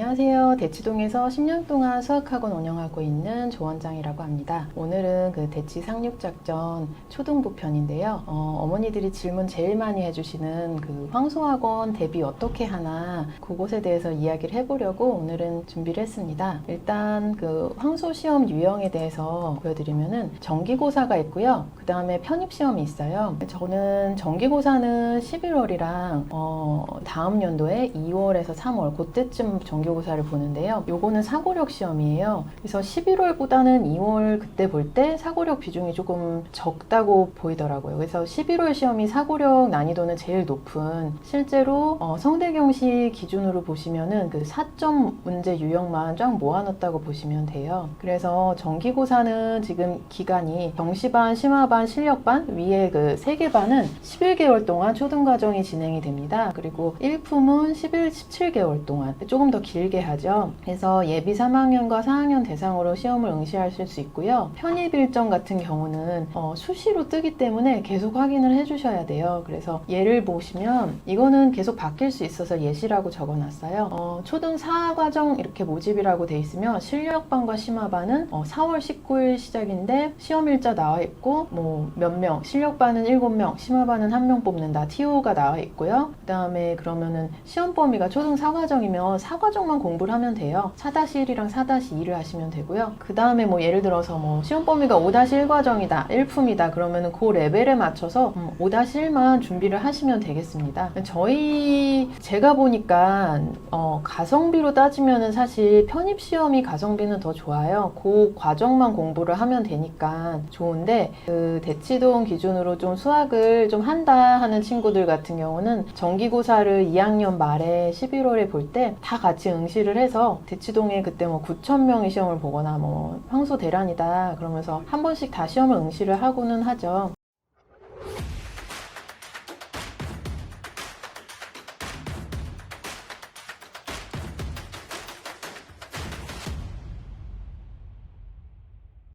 안녕하세요. 대치동에서 10년 동안 수학학원 운영하고 있는 조원장이라고 합니다. 오늘은 그 대치 상륙작전 초등부 편인데요. 어, 머니들이 질문 제일 많이 해주시는 그 황소학원 대비 어떻게 하나 그것에 대해서 이야기를 해보려고 오늘은 준비를 했습니다. 일단 그 황소 시험 유형에 대해서 보여드리면은 정기고사가 있고요. 그 다음에 편입시험이 있어요. 저는 정기고사는 11월이랑 어, 다음 연도에 2월에서 3월 그때쯤 정기 고사를 보는데요. 요거는 사고력 시험이에요. 그래서 11월보다는 2월 그때 볼 때 사고력 비중이 조금 적다고 보이더라고요. 그래서 11월 시험이 사고력 난이도는 제일 높은 실제로 어, 성대경시 기준으로 보시면은 그 4점 문제 유형만 쫙 모아놨다고 보시면 돼요. 그래서 정기고사는 지금 기간이 경시반, 심화반, 실력반 위에 그세개 반은 11개월 동안 초등과정이 진행이 됩니다. 그리고 1품은 11, 17개월 동안 조금 더 길게 하죠. 그래서 예비 3학년과 4학년 대상으로 시험을 응시하실 수 있고요. 편입 일정 같은 경우는 어, 수시로 뜨기 때문에 계속 확인을 해주셔야 돼요. 그래서 예를 보시면 이거는 계속 바뀔 수 있어서 예시라고 적어놨어요. 어, 초등 4과정 이렇게 모집이라고 돼 있으면 실력반과 심화반은 어, 4월 19일 시작인데 시험 일자 나와 있고 뭐 몇 명, 실력반은 7명, 심화반은 한명 뽑는다. TO가 나와 있고요. 그 다음에 그러면은 시험 범위가 초등 4과정이면 4과정 만 공부를 하면 돼요. 4-1이랑 4-2를 하시면 되고요. 그 다음에 뭐 예를 들어서 뭐 시험 범위가 5-1 과정이다, 1품이다 그러면은 그 레벨에 맞춰서 음, 5-1만 준비를 하시면 되겠습니다. 저희 제가 보니까 어, 가성비로 따지면은 사실 편입 시험이 가성비는 더 좋아요. 그 과정만 공부를 하면 되니까 좋은데 그 대치동 기준으로 좀 수학을 좀 한다 하는 친구들 같은 경우는 정기고사를 2학년 말에 11월에 볼 때 다 같이 응시를 해서 대치동에 그때 뭐 9천 명이 시험을 보거나 뭐 황소 대란이다 그러면서 한 번씩 다 시험을 응시를 하고는 하죠.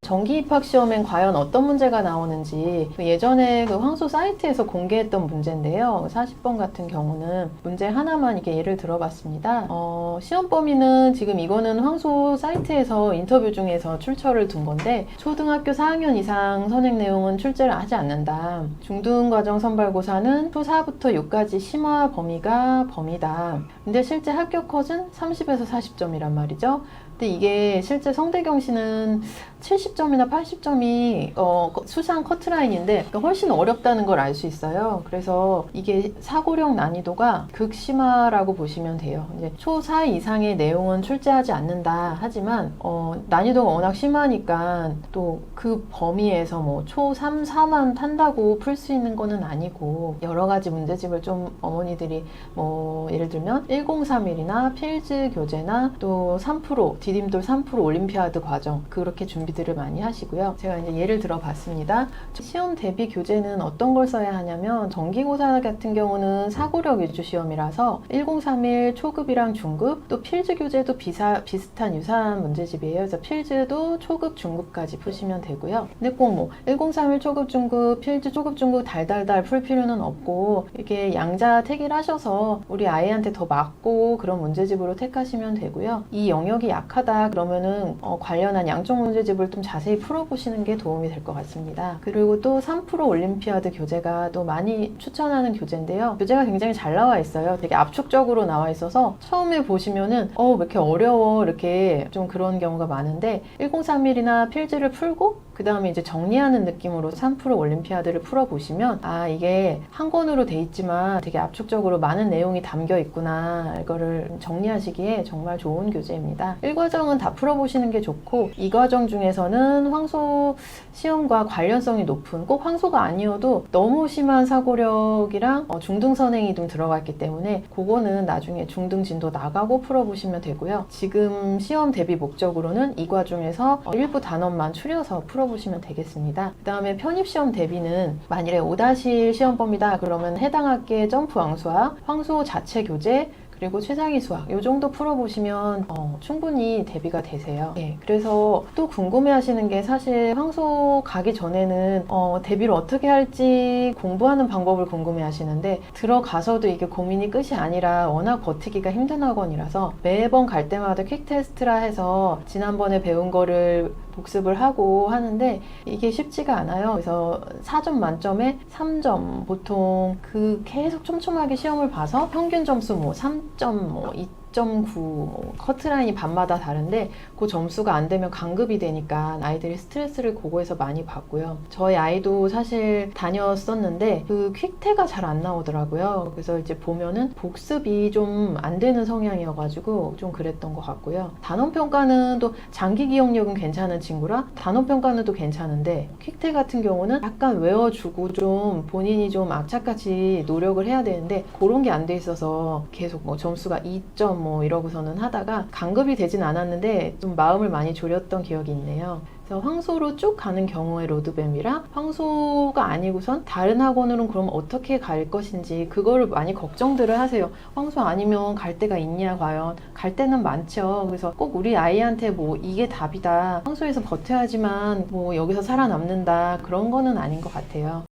정기 입학 시험엔 과연 어떤 문제가 나오는지 그 예전에 그 황소 사이트에서 공개했던 문제인데요. 40번 같은 경우는 문제 하나만 이렇게 예를 들어봤습니다. 어, 시험 범위는 지금 이거는 황소 사이트에서 인터뷰 중에서 출처를 둔 건데 초등학교 4학년 이상 선행 내용은 출제를 하지 않는다. 중등 과정 선발고사는 초 4부터 6까지 심화 범위가 범위다. 근데 실제 합격 컷은 30에서 40점이란 말이죠. 근데 이게 실제 성대경시는 70점이나 80점이 어, 수상 커트라인인데 그러니까 훨씬 어렵다는 걸 알 수 있어요. 그래서 이게 사고력 난이도가 극심하라고 보시면 돼요. 이제 초4 이상의 내용은 출제하지 않는다 하지만 어, 난이도가 워낙 심하니까 또 그 범위에서 뭐 초3, 4만 탄다고 풀 수 있는 거는 아니고 여러 가지 문제집을 좀 어머니들이 뭐 예를 들면 1031이나 필즈 교재나 또3% 디딤돌 3% 올림피아드 과정 그렇게 준비들을 많이 하시고요. 제가 이제 예를 들어 봤습니다. 시험 대비 교재는 어떤 걸 써야 하냐면 정기고사 같은 경우는 사고력 위주 시험이라서 1031 초급이랑 중급 또 필즈 교재도 비사, 비슷한 유사한 문제집이에요. 그래서 필즈도 초급 중급까지 푸시면 되고요. 근데 꼭 뭐 1031 초급 중급 필즈 초급 중급 달달달 풀 필요는 없고 이렇게 양자 택일 하셔서 우리 아이한테 더 맞고 그런 문제집으로 택하시면 되고요. 이 영역이 약하다 그러면은 어, 관련한 양쪽 문제집을 좀 자세히 풀어보시는 게 도움이 될 것 같습니다. 그리고 또3% 올림피아드 교재가 또 많이 추천하는 교재인데요. 교재가 굉장히 잘 나와 있어요. 되게 압축적으로 나와 있어서 처음에 보시면은 어, 왜 이렇게 어려워 이렇게 좀 그런 경우가 많은데 1031이나 필즈를 풀고 그 다음에 이제 정리하는 느낌으로 3% 올림피아드를 풀어보시면 아 이게 한 권으로 돼 있지만 되게 압축적으로 많은 내용이 담겨 있구나 이거를 정리하시기에 정말 좋은 교재입니다. 1과정은 다 풀어보시는 게 좋고 2과정 중에서는 황소 시험과 관련성이 높은 꼭 황소가 아니어도 너무 심한 사고력이랑 어, 중등 선행이 좀 들어갔기 때문에 그거는 나중에 중등 진도 나가고 풀어보시면 되고요. 지금 시험 대비 목적으로는 2과중에서 어, 일부 단원만 추려서 풀어보시면 되겠습니다. 그 다음에 편입시험 대비는 만일에 5-1 시험 범위다 그러면 해당 학기의 점프 왕수와 황소 자체 교재 그리고 최상위 수학 요 정도 풀어보시면 어, 충분히 대비가 되세요. 예, 그래서 또 궁금해하시는 게 사실 황소 가기 전에는 어, 대비를 어떻게 할지 공부하는 방법을 궁금해하시는데 들어가서도 이게 고민이 끝이 아니라 워낙 버티기가 힘든 학원이라서 매번 갈 때마다 퀵 테스트라 해서 지난번에 배운 거를 복습을 하고 하는데 이게 쉽지가 않아요. 그래서 4점 만점에 3점 보통 그 계속 촘촘하게 시험을 봐서 평균 점수 뭐 3점 뭐2 4.9 뭐 커트라인이 반마다 다른데 그 점수가 안 되면 강급이 되니까 아이들이 스트레스를 그거에서 많이 받고요. 저희 아이도 사실 다녔었는데 그 퀵태가 잘 안 나오더라고요. 그래서 이제 보면은 복습이 좀 안 되는 성향이어가지고 좀 그랬던 것 같고요. 단원 평가는 또 장기 기억력은 괜찮은 친구라 단원 평가는 또 괜찮은데 퀵태 같은 경우는 약간 외워주고 좀 본인이 좀 악착같이 노력을 해야 되는데 그런 게 안 돼 있어서 계속 뭐 점수가 2.5뭐 이러고서는 하다가 강급이 되진 않았는데 좀 마음을 많이 졸였던 기억이 있네요. 그래서 황소로 쭉 가는 경우에 로드뱀이랑 황소가 아니고선 다른 학원으로는 그럼 어떻게 갈 것인지 그거를 많이 걱정들을 하세요. 황소 아니면 갈 데가 있냐 과연 갈 데는 많죠. 그래서 꼭 우리 아이한테 뭐 이게 답이다. 황소에서 버텨야지만 뭐 여기서 살아남는다 그런 거는 아닌 것 같아요.